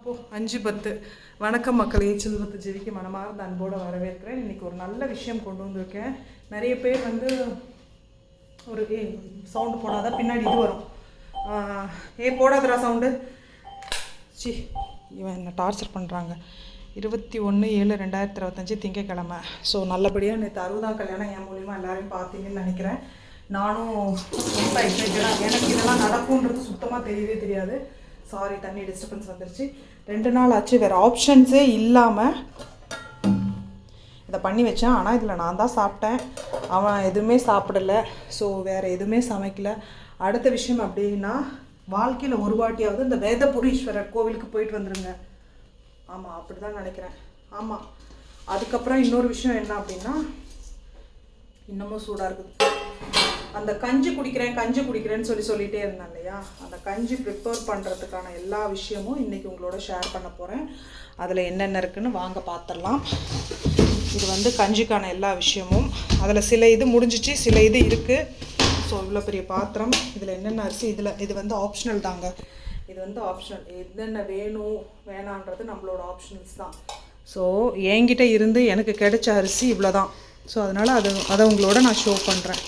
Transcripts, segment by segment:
அப்போ அஞ்சு பத்து. வணக்கம் மக்களே செல்வத்து ஜெவிக்கு மனமார்ந்த அன்போடு வரவேற்கிறேன். இன்னைக்கு ஒரு நல்ல விஷயம் கொண்டு வந்திருக்கேன். நிறைய பேர் வந்து ஒரு ஏ சவுண்டு போடாதான் பின்னாடி இது வரும். ஏ போடாதரா சவுண்டு சி இவன் என்ன டார்ச்சர் பண்ணுறாங்க இருபத்தி ஒன்று ஏழு ரெண்டாயிரத்தி இருபத்தஞ்சி திங்கக்கிழமை. ஸோ நல்லபடியாக நேற்று அறுபதாம் கல்யாணம் என் மூலிமா எல்லாரையும் பார்த்தீங்கன்னு நினைக்கிறேன். நானும் ரொம்ப எக்ஸைட்டடாக எனக்கு இதெல்லாம் நடக்கும்ன்றது சுத்தமாக தெரியவே தெரியாது. சாரி தண்ணி டிஸ்டர்பன்ஸ் வந்துருச்சு. ரெண்டு நாள் ஆச்சு வேறு ஆப்ஷன்ஸே இல்லாமல் இதை பண்ணி வச்சேன். ஆனால் இதில் நான் தான் சாப்பிட்டேன். அவன் எதுவுமே சாப்பிடல. ஸோ வேறு எதுவுமே சமைக்கலை. அடுத்த விஷயம் அப்படின்னா வாழ்க்கையில் ஒரு வாட்டியாவது இந்த வேதபுரீஸ்வரர் கோவிலுக்கு போயிட்டு வந்துருங்க. ஆமாம் அப்படி தான் நினைக்கிறேன். ஆமாம் அதுக்கப்புறம் இன்னொரு விஷயம் என்ன அப்படின்னா இன்னமும் சூடாக இருக்குது. அந்த கஞ்சி குடிக்கிறேன் கஞ்சி குடிக்கிறேன்னு சொல்லி சொல்லிட்டே இருந்தேன் இல்லையா? அந்த கஞ்சி ப்ரிப்பேர் பண்ணுறதுக்கான எல்லா விஷயமும் இன்றைக்கி உங்களோட ஷேர் பண்ண போகிறேன் அதில் என்னென்ன இருக்குன்னு வாங்க பார்த்துடலாம் இது வந்து கஞ்சிக்கான எல்லா விஷயமும். அதில் சில இது முடிஞ்சிச்சு சில இது இருக்குது ஸோ இவ்வளோ பெரிய பாத்திரம். இதில் என்னென்ன அரிசி இதில் இது வந்து ஆப்ஷனல் தாங்க. இது வந்து ஆப்ஷனல் என்னென்ன வேணும் வேணான்றது நம்மளோட ஆப்ஷனல்ஸ் தான். ஸோ என்கிட்ட இருந்து எனக்கு கிடைச்ச அரிசி இவ்வளோ தான் ஸோ அதனால் அது அதை உங்களோட நான் ஷோ பண்ணுறேன்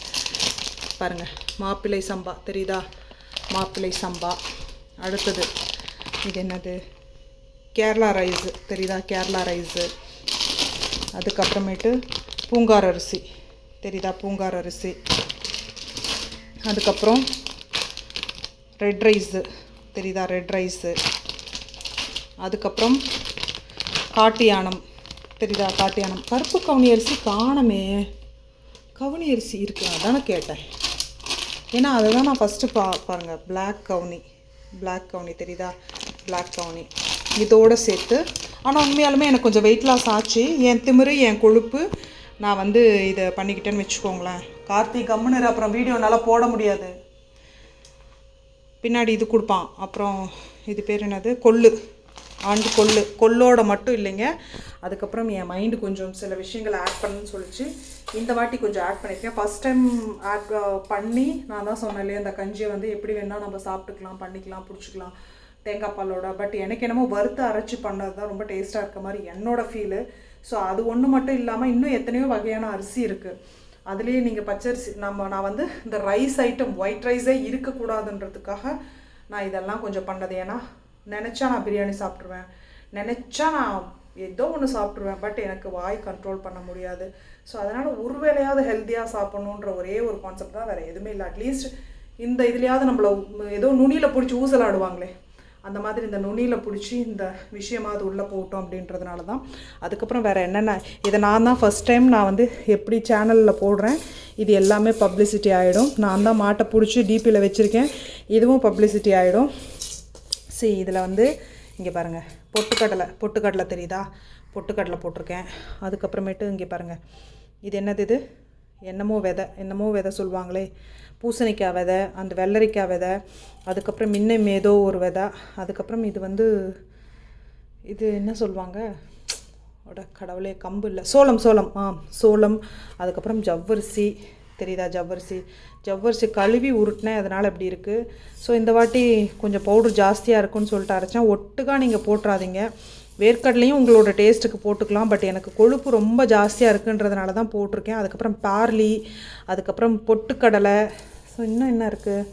பாருங்கள் மாப்பிள்ளை சம்பா. தெரியுதா? மாப்பிள்ளை சம்பா. அடுத்தது இது என்னது? கேரளா ரைஸு. தெரியுதா? கேரளா ரைஸு. அதுக்கப்புறமேட்டு பூங்கார் அரிசி. தெரியுதா? பூங்கார் அரிசி. அதுக்கப்புறம் ரெட் ரைஸு. தெரியுதா? Red rice. அதுக்கப்புறம் காட்டியானம் தெரியுதா? காட்டியானம் கருப்பு கவுனி அரிசி காணமே. கவுனி அரிசி இருக்கு. அதானே கேட்டேன். ஏன்னா அதை தான் நான் ஃபஸ்ட்டு பா பாருங்கள் பிளாக் கவுனி. பிளாக் கவுனி தெரியுதா? பிளாக் கவுனி. இதோடு சேர்த்து ஆனால் உண்மையாலுமே எனக்கு கொஞ்சம் வெயிட் லாஸ் ஆச்சு. என் திமிரு என் கொழுப்பு நான் வந்து இதை பண்ணிக்கிட்டேன்னு வச்சுக்கோங்களேன். கார்த்திக் கம்முனர் அப்புறம் வீடியோ நல்லா போட முடியாது. பின்னாடி இது கொடுப்பான். அப்புறம் இது பேர் என்னது? கொள்ளு. ஆண்டு கொள்ளு கொள்ளோட மட்டும் இல்லைங்க. அதுக்கப்புறம் என் மைண்டு கொஞ்சம் சில விஷயங்களை ஆட் பண்ணுன்னு சொல்லிச்சு. இந்த வாட்டி கொஞ்சம் ஆட் பண்ணியிருக்கேன் ஃபஸ்ட் டைம் ஆட் பண்ணி நான் தான் சொன்னேன் இல்லையா இந்த கஞ்சியை வந்து எப்படி வேணால் நம்ம சாப்பிட்டுக்கலாம் பண்ணிக்கலாம் பிடிச்சிக்கலாம் தேங்காய் பாலோட. பட் எனக்கு என்னமோ வறுத்து அரைச்சி பண்ணது தான் ரொம்ப டேஸ்ட்டாக இருக்க மாதிரி என்னோடய ஃபீலு ஸோ அது ஒன்று மட்டும் இல்லாமல் இன்னும் எத்தனையோ வகையான அரிசி இருக்குது அதுலேயே நீங்கள் பச்சரிசி நம்ம நான் வந்து இந்த ரைஸ் ஐட்டம் ஒயிட் ரைஸே இருக்கக்கூடாதுன்றதுக்காக நான் இதெல்லாம் கொஞ்சம் பண்ணது. ஏன்னா நினச்சா நான் பிரியாணி சாப்பிட்ருவேன் நினச்சா நான் ஏதோ ஒன்று சாப்பிட்ருவேன் பட் எனக்கு வாய் கண்ட்ரோல் பண்ண முடியாது. ஸோ அதனால் ஒரு வேளையாவது ஹெல்த்தியாக சாப்பிட்ணுன்ற ஒரே ஒரு கான்செப்ட் தான் வேறு எதுவுமே இல்லை. அட்லீஸ்ட் இந்த இதுலேயாவது நம்மளை ஏதோ நுனியில் பிடிச்சி ஊசலாடுவாங்களே. அந்த மாதிரி இந்த நுனியில் பிடிச்சி இந்த விஷயமாவது உள்ளே போகட்டும் அப்படின்றதுனால தான். அதுக்கப்புறம் வேறு என்னென்ன? இதை நான் தான் ஃபஸ்ட் டைம் நான் வந்து எப்படி சேனலில் போடுறேன் இது எல்லாமே பப்ளிசிட்டி ஆகிடும் நான் தான் மாட்டை பிடிச்சி டிபியில் வச்சுருக்கேன். இதுவும் பப்ளிசிட்டி ஆகிடும் சரி இதில் வந்து இங்கே பாருங்கள் பொட்டுக்கடலை பொட்டுக்கடலை தெரியுதா? பொட்டுக்கடலை போட்டிருக்கேன். அதுக்கப்புறமேட்டு இங்கே பாருங்கள் இது என்னது இது? என்னமோ விதை என்னமோ விதை சொல்லுவாங்களே. பூசணிக்காய் விதை அந்த வெள்ளரிக்காய் விதை அதுக்கப்புறம் இன்னும் ஏதோ ஒரு விதை அதுக்கப்புறம் இது வந்து இது என்ன சொல்லுவாங்க? அட கடவுளே கம்பு இல்லை. சோளம் சோளம் ஆ சோளம் அதுக்கப்புறம் ஜவ்வரிசி தெரியுதா ஜவ்வரிசி? ஜவ்வரிசி கழுவி உருட்டினேன் அதனால் இப்படி இருக்குது ஸோ இந்த வாட்டி கொஞ்சம் பவுட்ரு ஜாஸ்தியாக இருக்குன்னு சொல்லிட்டு அரைச்சேன். ஒட்டுக்கா நீங்கள் போட்டுறாதீங்க. வேர்க்கடலையும் உங்களோட டேஸ்ட்டுக்கு போட்டுக்கலாம். பட் எனக்கு கொழுப்பு ரொம்ப ஜாஸ்தியாக இருக்குன்றதுனால தான் போட்டிருக்கேன். அதுக்கப்புறம் பார்லி அதுக்கப்புறம் பொட்டுக்கடலை. ஸோ இன்னும் என்ன இருக்குது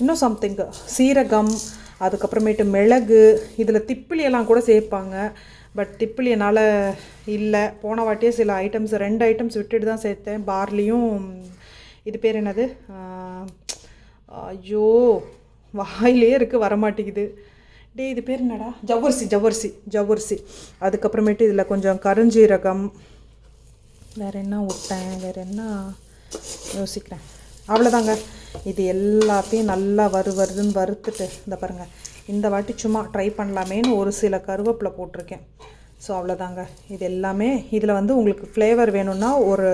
இன்னும் சம்திங் சீரகம் அதுக்கப்புறமேட்டு மிளகு. இதில் திப்பிலியெல்லாம் கூட சேர்ப்பாங்க. பட் திப்பிலி என்னால் இல்லை. போன வாட்டியே சில ஐட்டம்ஸ் ரெண்டு ஐட்டம்ஸ் விட்டுட்டு தான் சேர்த்தேன். பார்லியும் இது பேர் என்னது? ஐயோ வாயிலே இருக்குது வரமாட்டேங்குது. டேய் இது பேர் என்னடா? ஜவ்வரிசி ஜவ்வரிசி ஜவ்வரிசி. அதுக்கப்புறமேட்டு இதில் கொஞ்சம் கருஞ்சீரகம். வேறு என்ன விட்டேன் வேறு என்ன யோசிக்கிறேன்? அவ்வளோதாங்க இது எல்லாத்தையும் நல்லா வறு வருதுன்னு வறுத்துட்டு இந்த பாருங்கள் இந்த வாட்டி சும்மா ட்ரை பண்ணலாமேன்னு ஒரு சில கருவேப்பிலை போட்டிருக்கேன். ஸோ அவ்வளோதாங்க இது எல்லாமே இதில் வந்து உங்களுக்கு ஃப்ளேவர் வேணும்னா ஒரு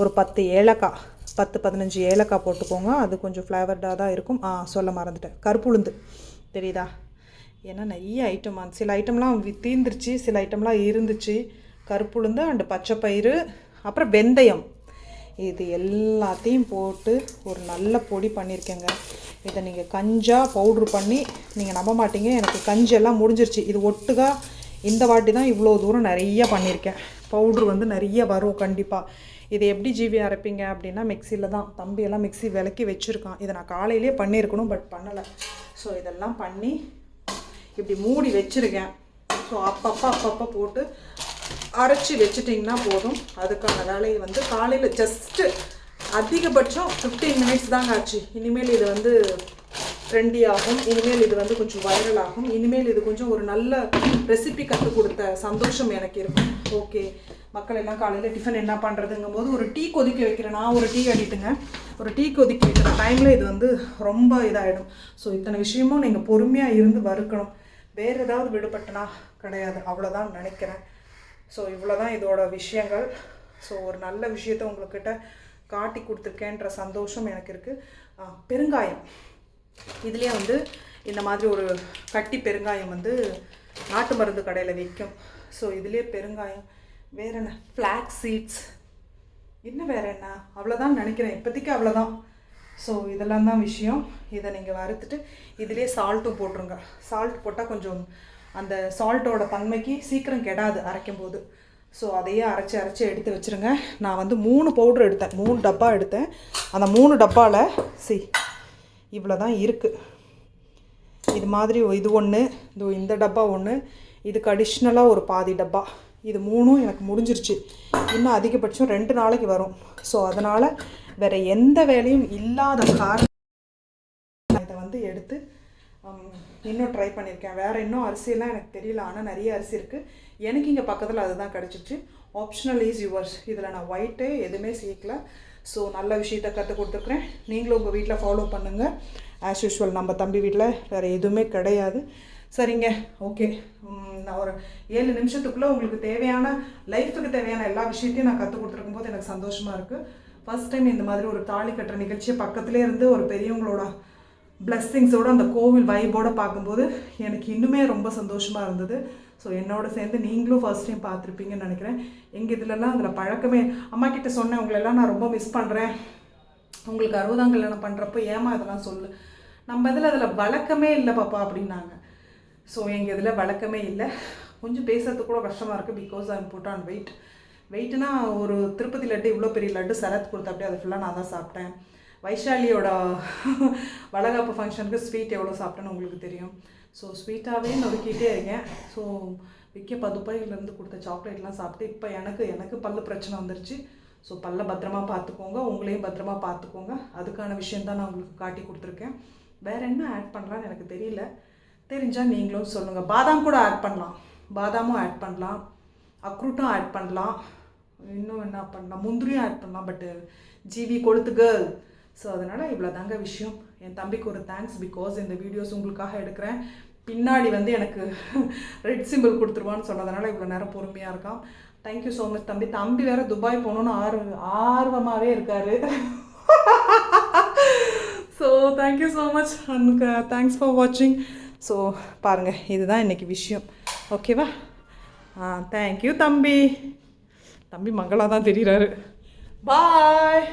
ஒரு பத்து ஏலக்காய் பத்து பதினஞ்சு ஏலக்காய் போட்டுக்கோங்க. அது கொஞ்சம் ஃப்ளேவர்டாக தான் இருக்கும். ஆ சொல்ல மறந்துட்டேன். கருப்புளுந்து. தெரியுதா? ஏன்னா நிறைய ஐட்டம் அந்த சில ஐட்டம்லாம் தீந்துருச்சு. சில ஐட்டம்லாம் இருந்துச்சு. கருப்புளுந்து அண்டு பச்சைப்பயிறு. அப்புறம் வெந்தயம். இது எல்லாத்தையும் போட்டு ஒரு நல்ல பொடி பண்ணியிருக்கேங்க இதை நீங்கள் கஞ்சாக பவுட்ரு பண்ணி நீங்கள் நம்ப மாட்டீங்க. எனக்கு கஞ்சி எல்லாம் முடிஞ்சிருச்சு. இது ஒட்டுக்கா இந்த வாட்டி தான் இவ்வளோ தூரம் நிறைய பண்ணியிருக்கேன் பவுட்ரு வந்து நிறைய வரும் கண்டிப்பாக இதை எப்படி ஜீவி அரைப்பீங்க அப்படின்னா மிக்சியில் தான். தம்பியெல்லாம் மிக்சி மிக்ஸி விலக்கி வச்சுருக்கான். இதை நான் காலையிலே பண்ணியிருக்கணும் பட் பண்ணலை. ஸோ இதெல்லாம் பண்ணி இப்படி மூடி வச்சுருக்கேன். ஸோ அப்பப்போ அப்பப்போ போட்டு அரைச்சி வச்சிட்டிங்கன்னா போதும். அதுக்கான வேலையை வந்து காலையில் ஜஸ்ட்டு அதிகபட்சம் ஃபிஃப்டீன் மினிட்ஸ் தாங்க ஆச்சு. இனிமேல் இது வந்து ட்ரெண்டி ஆகும். இனிமேல் இது வந்து கொஞ்சம் வைரல் ஆகும். இனிமேல் இது கொஞ்சம் ஒரு நல்ல ரெசிபி கற்றுக் கொடுத்த சந்தோஷம் எனக்கு இருக்கும் ஓகே மக்கள் எல்லாம் காலையில் டிஃபன் என்ன பண்ணுறதுங்கும் போது ஒரு டீ கொதிக்க வைக்கிறேன் நான் ஒரு டீ அடிட்டுங்க ஒரு டீ கொதிக்க வைக்கிற டைமில் இது வந்து ரொம்ப இதாகிடும் ஸோ இத்தனை விஷயமும் நீங்கள் பொறுமையாக இருந்து வறுக்கணும். வேறு ஏதாவது விடுபட்டனா கிடையாது. அவ்வளோதான் நினைக்கிறேன். ஸோ இவ்வளோ தான் இதோட விஷயங்கள். ஸோ ஒரு நல்ல விஷயத்த உங்கள்கிட்ட காட்டி கொடுத்துருக்கேன்ற சந்தோஷம் எனக்கு இருக்குது பெருங்காயம். இதுலேயே வந்து இந்த மாதிரி ஒரு கட்டி பெருங்காயம் வந்து நாட்டு மருந்து கடையில் விற்கும் ஸோ இதுலேயே பெருங்காயம் வேற என்ன? ஃப்ளாக் சீட்ஸ் என்ன வேற என்ன? அவ்வளோதான் நினைக்கிறேன். இப்போதைக்கு அவ்வளோதான் ஸோ இதெல்லாம் தான் விஷயம். இதை நீங்கள் வறுத்துட்டு இதிலே சால்ட்டும் போட்டுருங்க. சால்ட் போட்டால் கொஞ்சம் அந்த சால்ட்டோட தன்மைக்கு சீக்கிரம் கெடாது அரைக்கும் போது ஸோ அதையே அரைச்சி அரைச்சி எடுத்து வச்சுருங்க. நான் வந்து மூணு பவுட்ரு எடுத்தேன். மூணு டப்பா எடுத்தேன். அந்த மூணு டப்பாவில் சி இவ்வளோ தான் இருக்குது இது மாதிரி இது ஒன்று இதோ இந்த டப்பா ஒன்று இதுக்கு அடிஷ்னலாக ஒரு பாதி டப்பா. இது மூணும் எனக்கு முடிஞ்சிருச்சு. இன்னும் அதிகபட்சம் ரெண்டு நாளைக்கு வரும். ஸோ அதனால் வேறு எந்த வேலையும் இல்லாத காரணம் இதை வந்து எடுத்து இன்னும் ட்ரை பண்ணியிருக்கேன் வேறு இன்னும் அரிசியெல்லாம் எனக்கு தெரியல. ஆனால் நிறைய அரிசி இருக்குது எனக்கு இங்கே பக்கத்தில் அதுதான் கிடச்சிச்சு. ஆப்ஷனல் இஸ் யுவர்ஸ் இதில் நான் ஒயிட்டே எதுவுமே சேர்க்கல. ஸோ நல்ல விஷயத்த கற்றுக் கொடுத்துருக்குறேன். நீங்களும் உங்கள் வீட்டில் ஃபாலோ பண்ணுங்கள் ஆஸ் யூஷுவல் நம்ம தம்பி வீட்டில் வேறு எதுவுமே கிடையாது. சரிங்க ஓகே நான் ஒரு ஏழு நிமிஷத்துக்குள்ளே உங்களுக்கு தேவையான லைஃபுக்கு தேவையான எல்லா விஷயத்தையும் நான் கற்றுக் கொடுத்துருக்கும் போது எனக்கு சந்தோஷமாக இருக்குது ஃபர்ஸ்ட் டைம் இந்த மாதிரி ஒரு தாலி கட்டுற நிகழ்ச்சியை பக்கத்துலேயே இருந்து ஒரு பெரியவங்களோட பிளஸ்ஸிங்ஸோடு அந்த கோவில் வைபோடு பார்க்கும்போது எனக்கு இன்னுமே ரொம்ப சந்தோஷமாக இருந்தது. ஸோ என்னோட சேர்ந்து நீங்களும் ஃபர்ஸ்ட் டைம் பார்த்துருப்பீங்கன்னு நினைக்கிறேன். எங்கள் இதுலலாம் அதில் பழக்கமே அம்மா கிட்ட சொன்னேன் உங்களெல்லாம் நான் ரொம்ப மிஸ் பண்ணுறேன் உங்களுக்கு அறுபதாம் கல்யாணம் பண்ணுறப்போ ஏமா இதெல்லாம் சொல்லு? நம்ம இதில் அதில் வழக்கமே இல்லை பாப்பா அப்படின்னாங்க. ஸோ எங்கள் இதில் வழக்கமே இல்லை. கொஞ்சம் பேசுறதுக்கு கூட கஷ்டமாக இருக்குது because I put on weight வெயிட்னா ஒரு திருப்பதி லட்டு இவ்வளோ பெரிய லட்டு சரத் கொடுத்த அப்படியே அதை ஃபுல்லாக நான் தான் சாப்பிட்டேன். வைஷாலியோட வளகாப்பு ஃபங்க்ஷனுக்கு ஸ்வீட் எவ்வளோ சாப்பிட்டேன்னு உங்களுக்கு தெரியும். ஸோ ஸ்வீட்டாகவே நொறுக்கிட்டே இருக்கேன். ஸோ விற்க பதுப்பாயிலேருந்து கொடுத்த சாக்லேட்லாம் சாப்பிட்டு இப்போ எனக்கு எனக்கு பல்லு பிரச்சனை வந்துருச்சு. ஸோ பல்ல பத்திரமா பார்த்துக்கோங்க. உங்களையும் பத்திரமா பார்த்துக்கோங்க. அதுக்கான விஷயம் தான் நான் உங்களுக்கு காட்டி கொடுத்துருக்கேன். வேறு என்ன ஆட் பண்ணலான்னு எனக்கு தெரியல. தெரிஞ்சால் நீங்களும் சொல்லுங்கள் பாதாம் கூட ஆட் பண்ணலாம். பாதாமும் ஆட் பண்ணலாம். அக்ரூட்டும் ஆட் பண்ணலாம். இன்னும் என்ன பண்ணலாம்? முந்திரியும் ஆட் பண்ணலாம் பட்டு ஜிவி கொளுத்து கேர்ள் ஸோ அதனால் இவ்வளோ தாங்க விஷயம். என் தம்பிக்கு ஒரு தேங்க்ஸ் பிகாஸ் இந்த வீடியோஸ் உங்களுக்காக எடுக்கிறேன். பின்னாடி வந்து எனக்கு ரெட் சிம்பிள் கொடுத்துருவான்னு சொன்னதுனால இவ்வளோ நேரம் பொறுமையாக இருக்கான். தேங்க்யூ ஸோ மச் தம்பி. தம்பி வேறு துபாய் போகணுன்னு ஆர்வ ஆர்வமாகவே இருக்காரு. So thank you so much and thanks for வாட்சிங் ஸோ பாருங்கள் இதுதான் இன்றைக்கி விஷயம். ஓகேவா ஆ தேங்க்யூ தம்பி. தம்பி மங்களா தான் தெரிகிறாரு பாய்